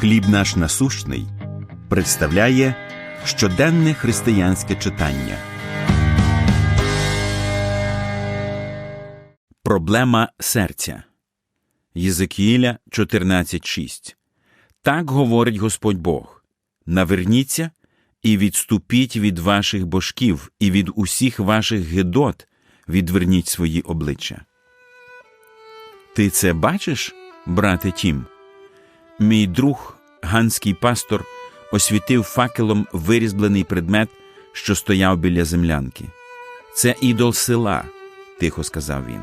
Хліб наш насущний представляє щоденне християнське читання. Проблема серця Єзекіїля 14.6 Так говорить Господь Бог Наверніться і відступіть від ваших божків, і від усіх ваших гидот відверніть свої обличчя. Ти це бачиш, брате Тім? Мій друг, ганський пастор, освітив факелом вирізблений предмет, що стояв біля землянки. Це ідол села, тихо сказав він.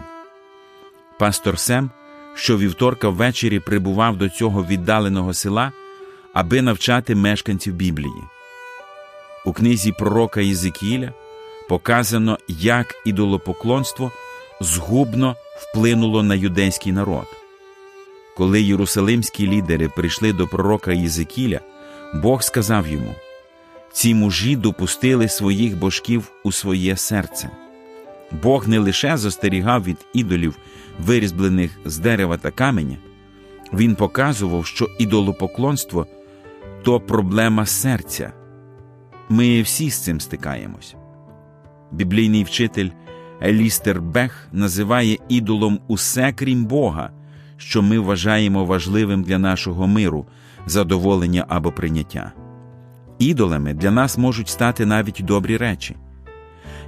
Пастор Сем, що вівторка ввечері прибував до цього віддаленого села, аби навчати мешканців Біблії. У книзі пророка Єзикіля показано, як ідолопоклонство згубно вплинуло на юдейський народ. Коли єрусалимські лідери прийшли до пророка Єзикіля, Бог сказав йому: ці мужі допустили своїх божків у своє серце. Бог не лише застерігав від ідолів, вирізблених з дерева та каменя, Він показував, що ідолопоклонство то проблема серця. Ми всі з цим стикаємось. Біблійний вчитель Елістер Бех називає ідолом усе крім Бога, що ми вважаємо важливим для нашого миру, задоволення або прийняття. Ідолами для нас можуть стати навіть добрі речі.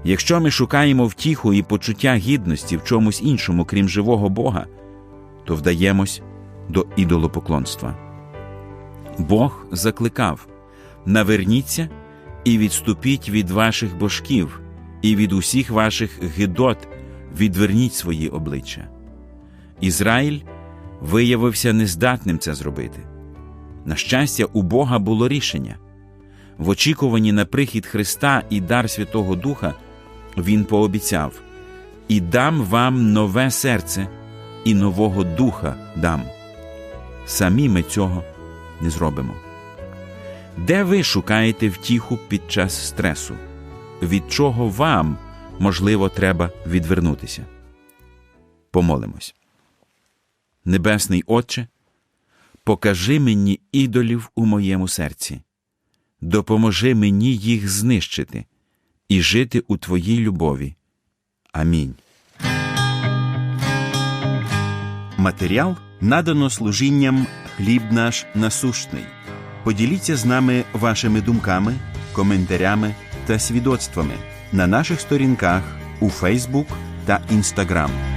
Якщо ми шукаємо втіху і почуття гідності в чомусь іншому, крім живого Бога, то вдаємось до ідолопоклонства. Бог закликав наверніться і відступіть від ваших божків, і від усіх ваших гидот відверніть свої обличчя. Ізраїль виявився нездатним це зробити. На щастя, у Бога було рішення. В очікуванні на прихід Христа і дар Святого Духа Він пообіцяв і дам вам нове серце, і нового духа дам. Самі ми цього не зробимо. Де ви шукаєте втіху під час стресу? Від чого вам, можливо, треба відвернутися? Помолимось. Небесний Отче, покажи мені ідолів у моєму серці, допоможи мені їх знищити і жити у Твоїй любові. Амінь. Матеріал надано служінням хліб наш насущний. Поділіться з нами вашими думками, коментарями та свідоцтвами на наших сторінках у Фейсбук та Інстаграм.